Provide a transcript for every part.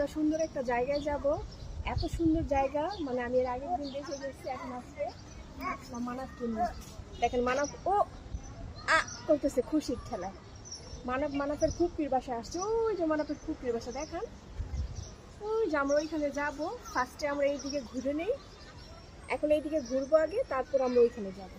আমরা সুন্দর একটা জায়গায় যাব। এত সুন্দর জায়গা মানে আমি এর আগের দিন দেখে গেছি এখন আজকে আসলাম মানব কিনবো দেখেন মানব ও, আ, করতেছে খুশির খেলায় মানব মানবের কুপির বাসা আসছে। ওই যে মানবের কুপির বাসা, দেখান। ওই যে আমরা ওইখানে যাব। ফার্স্টে আমরা এইদিকে ঘুরে নেই। এখন এইদিকে ঘুরবো আগে, তারপর আমরা ওইখানে যাব।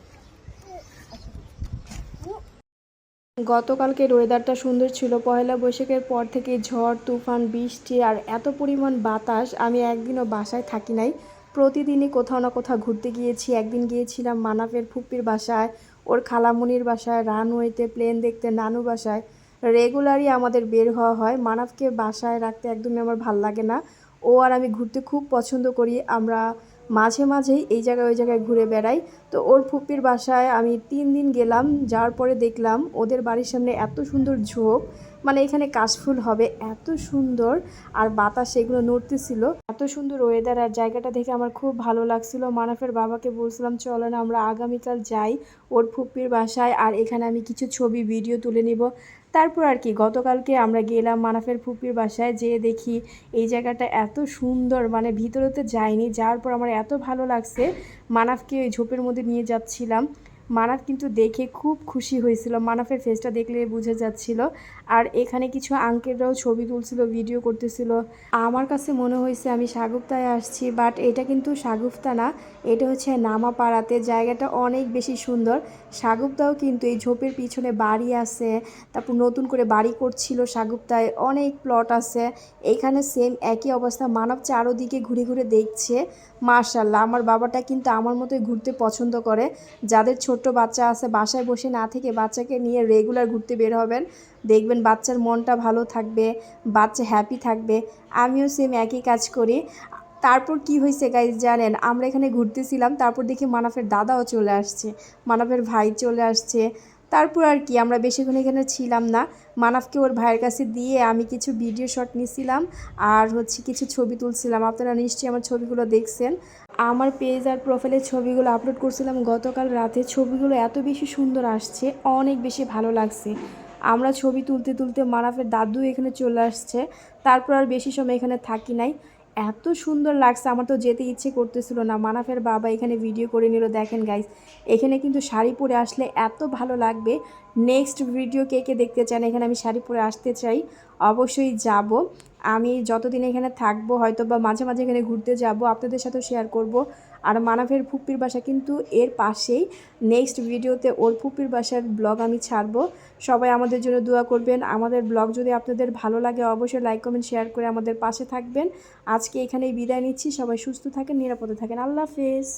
গতকালকের ওয়েদারটা সুন্দর ছিল। পয়লা বৈশাখের পর থেকে ঝড়, তুফান, বৃষ্টি আর এত পরিমাণ বাতাস আমি একদিনও বাসায় থাকি নাই। প্রতিদিনই কোথাও না কোথাও ঘুরতে গিয়েছি। একদিন গিয়েছিলাম মানাফের ফুপির বাসায়, ওর খালামুনির বাসায়, রানওয়েতে, প্লেন দেখতে নানু বাসায়। রেগুলারই আমাদের বের হওয়া হয়। মানাফকে বাসায় রাখতে একদমই আমার ভালো লাগে না। ও আর আমি ঘুরতে খুব পছন্দ করি। আমরা মাঝে মাঝেই এই জায়গায় ওই জায়গায় ঘুরে বেড়াই। তো ওর ফুপির বাসায় আমি তিন দিন গেলাম, যাওয়ার পরে দেখলাম ওদের বাড়ির সামনে এত সুন্দর ঝোপ মানে এখানে কাশফুল হবে, এত সুন্দর। আর বাতাস এগুলো নড়তেছিল। এত সুন্দর ওয়েদার আর জায়গাটা দেখে আমার খুব ভালো লাগছিল। মানাফের বাবাকে বলছিলাম, চলো না, আমরা আগামীকাল যাই ওর ফুপির বাসায় আর এখানে আমি কিছু ছবি ভিডিও তুলে নিব। তারপর আর কি, গতকালকে আমরা গেলাম মানাফের ফুপির বাসায়, যেয়ে দেখি এই জায়গাটা এত সুন্দর মানে ভিতরেতে যাইনি। যাওয়ার পর আমার এত ভালো লাগছে, মানাফকে ওই ঝোপের মধ্যে নিয়ে যাচ্ছিলাম। মানাফ কিন্তু দেখে খুব খুশি হয়েছিল। মানাফের ফেসটা দেখলে বুঝে যাচ্ছিল। আর এখানে কিছু আঙ্কেলরাও ছবি তুলছিল ভিডিও করতেছিল। আমার কাছে মনে হয়েছে আমি সাগুপ্তায় আসছি বাট এটা কিন্তু সাগুপ্তা না। এটা হচ্ছে নামাপাড়াতে। জায়গাটা অনেক বেশি সুন্দর। সাগুপ্তাও কিন্তু এই ঝোপের পিছনে বাড়ি আছে, তারপর নতুন করে বাড়ি করছিল সাগুপ্তায়। অনেক প্লট আছে। এখানে সেম একই অবস্থা। মানব চারোদিকে ঘুরে ঘুরে দেখছে। মার্শাল্লাহ আমার বাবাটা কিন্তু আমার মতোই ঘুরতে পছন্দ করে। যাদের ছোট্ট বাচ্চা আছে, বাসায় বসে না থেকে বাচ্চাকে নিয়ে রেগুলার ঘুরতে বের হবেন। দেখবেন বাচ্চার মনটা ভালো থাকবে, বাচ্চা হ্যাপি থাকবে। আমিও সেম একই কাজ করি। তারপর কি হয়েছে গাইজ জানেন, আমরা এখানে ঘুরতেছিলাম, তারপর দেখি মানাফের দাদাও চলে আসছে। মানাফের ভাই চলে আসছে। তারপর আর কি, আমরা বেশিক্ষণ এখানে ছিলাম না। মানাফকে ওর ভাইয়ের কাছে দিয়ে আমি কিছু ভিডিও শট নিছিলাম আর হচ্ছে কিছু ছবি তুলছিলাম। আপনারা নিশ্চয়ই আমার ছবিগুলো দেখছেন। আমার পেজ আর প্রোফাইলে ছবিগুলো আপলোড করছিলাম গতকাল রাতে। ছবিগুলো এত বেশি সুন্দর আসছে, অনেক বেশি ভালো লাগছে। আমরা ছবি তুলতে তুলতে মানাফের দাদু এখানে চলে আসছে। তারপর আর বেশি সময় এখানে থাকি নাই। এত সুন্দর লাগছে। আমার তো যেতে ইচ্ছে করতেছিল না। মানাফের বাবা এখানে ভিডিও করে নিল। দেখেন গাইস এখানে কিন্তু শাড়ি পরে আসলে এত ভালো লাগবে নেক্সট ভিডিও কে কে দেখতে চান, এখানে আমি শাড়ি পরে আসতে চাই, অবশ্যই যাব। আমি যতদিন এখানে থাকব, হয়তো বা মাঝে মাঝে এখানে ঘুরতে যাব, আপনাদের সাথেও শেয়ার করব। আর মানাফের ফুপির বাসা কিন্তু এর পাশেই। নেক্সট ভিডিওতে ওর ফুপির বাসার ব্লগ আমি ছাড়বো। সবাই আমাদের জন্য দোয়া করবেন। আমাদের ব্লগ যদি আপনাদের ভালো লাগে, অবশ্যই লাইক কমেন্ট শেয়ার করে আমাদের পাশে থাকবেন। আজকে এখানেই বিদায় নিচ্ছি। সবাই সুস্থ থাকেন, নিরাপদে থাকেন। আল্লাহ হাফেজ।